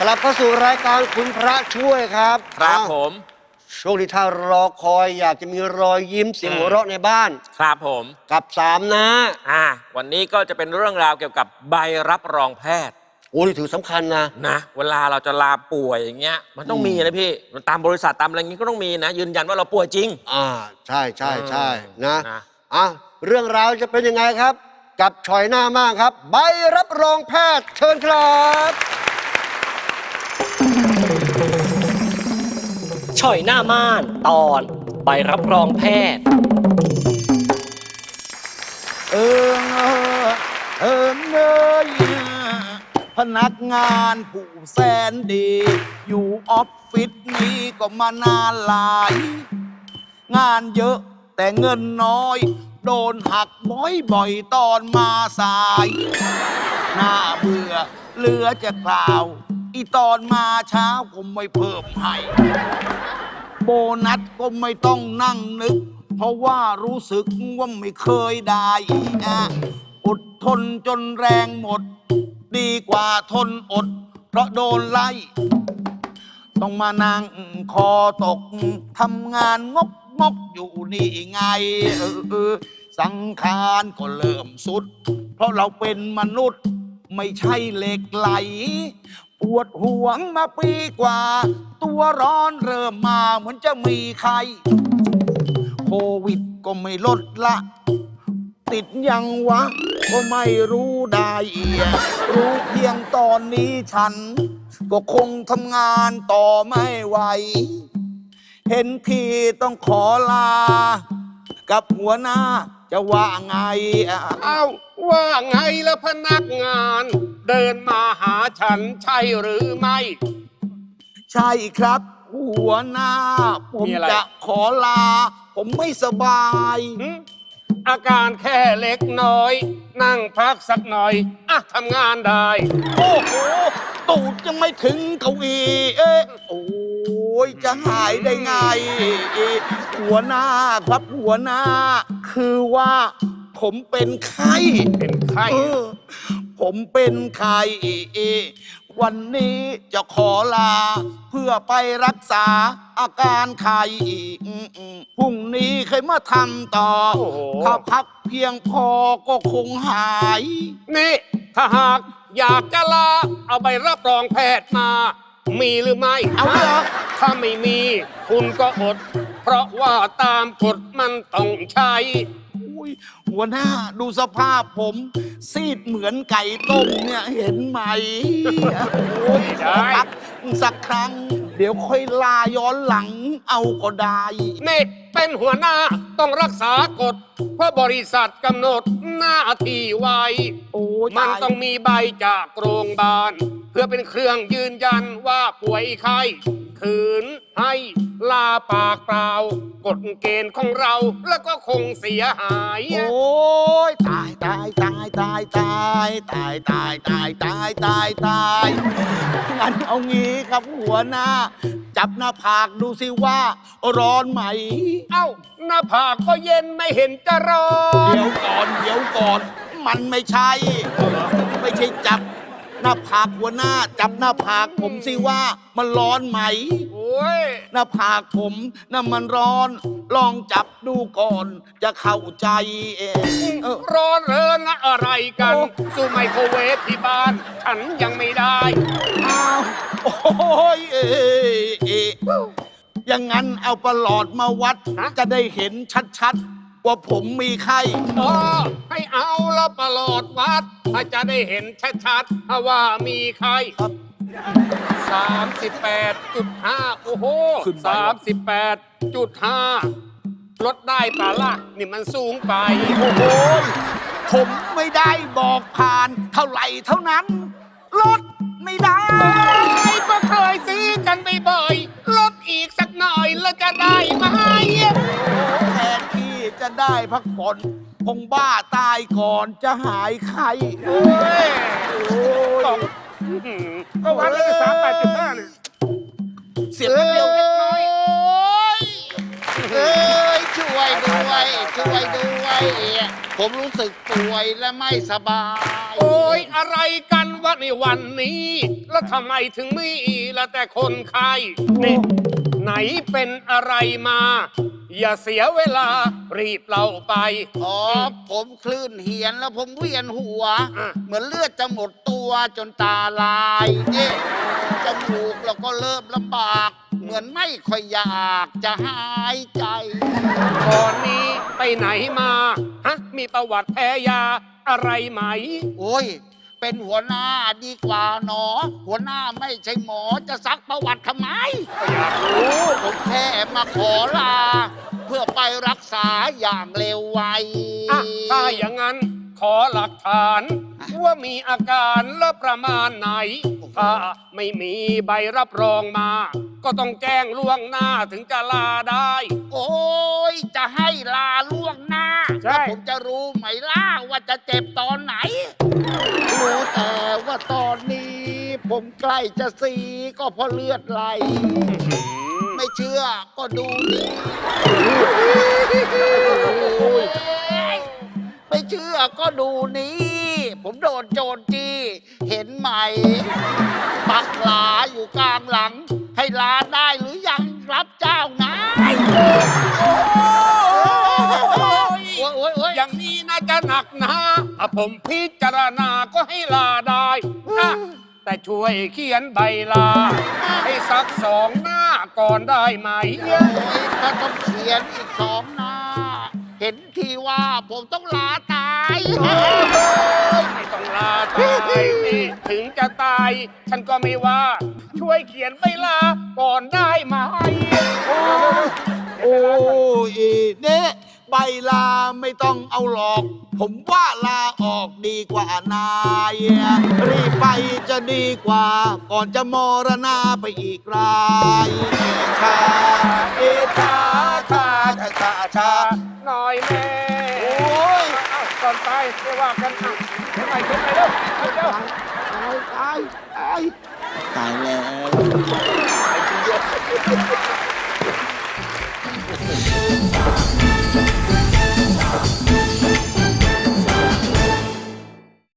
กลับเข้าสู่รายการคุณพระช่วยครับครับอ้าวผม ช่วงที่ท่านรอคอยอยากจะมีรอยยิ้มเสียงอืม หัวเราะในบ้าน ครับผม กับสามนะอ่า วันนี้ก็จะเป็นเรื่องราวเกี่ยวกับใบรับรองแพทย์โอ้นี่ถือสำคัญนะ นะ เวลาเราจะลาป่วยอย่างเงี้ย มันต้องอืมมีนะพี่มันตามบริษัทตามอะไรอย่างงี้ก็ต้องมีนะ ยืนยันว่าเราป่วยจริง อ่า ใช่ใช่ใช่นะ นะ อะ เรื่องราวจะเป็นยังไงครับ กับชอยหน้ามากครับ ใบรับรองแพทย์เชิญครับ ช่อยหน้าม่านตอนใบรับรองแพทย์เอิงเอิงเอยพนักงานผู้แสนดี อยู่ออฟฟิศนี้ก็มานานหลาย งานเยอะแต่เงินน้อย โดนหักบ่อยๆตอนมาสาย หน่าเบื่อเหลือจะกล่าว อีตอนมาเช้าก็ไม่เพิ่มให้ โบนัสก็ไม่ต้องนั่งนึก เพราะว่ารู้สึกว่าไม่เคยได้อะอดทนจนแรงหมด ดีกว่าทนอด เพราะโดนไล่ ต้องมานั่งคอตกทำงานงกงกอยู่นี่ไงเออเออสังขารก็เริ่มสุด เพราะเราเป็นมนุษย์ไม่ใช่เหล็กไหล ปวดห่วงมาปีกว่า ตัวร้อนเริ่มมาเหมือนจะมีใคร โควิดก็ไม่ลดละ ติดยังวะ ก็ไม่รู้ได้เอียรู้เพียงตอนนี้ฉัน ก็คงทำงานต่อไม่ไหว เห็นทีต้องขอลา กับหัวหน้าจะว่าไงเอ้าวาไงละพนักงาน เดินมาหาฉันใช่หรือไม่ ใช่ครับ หัวหน้า ผมมีอะไร จะขอลา ผมไม่สบาย หึอาการแค่เล็กน้อย นั่งพักสักหน่อยอะทำงานได้ โอ้โห ตูดยังไม่ถึงเก้าอี้เอ๊ะโอ้ยจะหายได้ไง หัวหน้าครับหัวหน้า คือว่า ผมเป็นไข้เป็นไข้เออผมเป็นไข้วันนี้จะขอลา เพื่อไปรักษาอาการไข้อืมอืมพรุ่งนี้เคยมาทำต่อ โอ้โห ถ้าพักเพียงพอก็คงหาย นี่ถ้าหากอยากจะลา เอาใบรับรองแพทย์มา มีหรือไม่เอาเหรอ ถ้าไม่มี คุณก็อด เพราะว่าตามกฎมันต้องใช้อุ้ ยหัวหน้าดูสภาพผม ซีดเหมือนไก่ต้มเนี่ยเห็นไหมโอ้ยขอพักสักครั้ง เดี๋ยวค่อยลาย้อนหลังเอาก็ได้ นี่เป็นหัวหน้าต้องรักษากฎ เพราะบริษัทกำหนดหน้าที่ไว้ โอ้ยมันตาย ต้องมีใบจากโรงพยาบาล เพื่อเป็นเครื่องยืนยันว่าป่วยไข้ขืนให้ลาปากเปล่ากฎเกณฑ์ของเราแล้วก็คงเสียหาย โอ้ยตายตายตายตายตายตายตายตายตายตายตายงั้นเอางี้ครับหัวหน้า จับหน้าผากดูสิว่า ร้อนไหม เอ้า หน้าผากก็เย็นไม่เห็นจะร้อเดี๋นยวก่อนเดี๋ยวก่อน มันไม่ใช่ ไม่ใช่จับ หน้าผากหัวหน้า จับหน้าผากผมสิว่ามันร้อนไหม โอ้ย หน้าผากผมน่ะมันร้อน ลองจับดูก่อน จะเข้าใจเองเออ ร้อนเรินนะอะไรกัน โอ้ สู้ไมโครเวฟที่บ้าน ฉันยังไม่ได้ อ้าวโอ้ยเอ้ยเอ้ยอย่างนั้นเอาประหลอดมาวัด ฮะ จะได้เห็นชัดๆ ว่าผมมีไข้อ๋อให้เอาละประหลอดวัดถ้าจะได้เห็นชัดๆว่ามีใครครับสามสิบแปดจุดห้าโอ้โหขึ้นไปสามสิบแปดจุดห้าลดได้ปะล่ะนี่มันสูงไป โอ้โหผมไม่ได้บอกผ่านเท่าไหร่เท่านั้น ลดไม่ได้ไอ้ก็เคยซื้อกันบ่อยๆลดอีกสักหน่อยแล้วจะได้ไหมแทนที่จะ ได้พักผ่อนคงบ้าตายก่อนจะหายไข้โอ้ยโอ้ยตกอื้อหือก็วัดได้สามแปดจุดห้าเนี่ยเสียงเดียวเล็กน้อยเอ้ยช่วยด้วยช่วยด้วยผมรู้สึกป่วยและไม่สบาย โอ้ยอะไรกันวะในวันนี้ แล้วทำไมถึงมี ละแต่คนไข้นี่ไหนเป็นอะไรมา อย่าเสียเวลารีบเล่าไป อ๋อ ผมคลื่นเหียนแล้วผมเวียนหัว อะ เหมือนเลือดจะหมดตัวจนตาลายเนี่ยจมูกแล้วก็เริ่มลำบาก เหมือนไม่ค่อยอยากจะหายใจก่อนนี้ไปไหนมา ฮะ มีประวัติแพ้ยาอะไรไหม โอ้ย เป็นหัวหน้าดีกว่าหนอ หัวหน้าไม่ใช่หมอจะซักประวัติทำไมอยากรู้ผมแค่มาขอลา เพื่อไปรักษาอย่างเร็วไวอะถ้าอย่างนั้นขอหลักฐานว่ามีอาการและประมาณไหน ถ้าไม่มีใบรับรองมา ก็ต้องแจ้งล่วงหน้าถึงจะลาได้ โอ้ย จะให้ลาล่วงหน้าใช่ แล้วผมจะรู้ไหมล่ะว่าจะเจ็บตอนไหน รู้แต่ว่าตอนนี้ ผมใกล้จะสีก็เพราะเลือดไหล ไม่เชื่อก็ดูดิไม่เชื่อก็ดูนี้ ผมโดนโจรจี้ เห็นไหม ปักหลาอยู่กลางหลั ผมพิจารณาก็ให้ลาได้อะแต่ช่วยเขียนใบลา ให้สักสองหน้าก่อนได้ไหมถ้าต้องเขียนอีกสองหน้า เห็นทีว่าผมต้องลาตาย ไม่ต้องลาตายนี่ถึงจะตาย ฉันก็ไม่ว่า ช่วยเขียนใบลาก่อนได้ไหม โอ้ยเนี่ย ใบลาไม่ต้องเอาหรอก ผมว่าลาออกดีกว่านายรีบไปจะดีกว่า ก่อนจะมรณาไปอีกรายชาเอชาชาชาชาชาหน่อยแม่โอ้ยเอาก่อนตายไม่ว่ากันอะเขียนใหม่เขียนใหม่เร็วเร็วตายตายตายตายแล้ว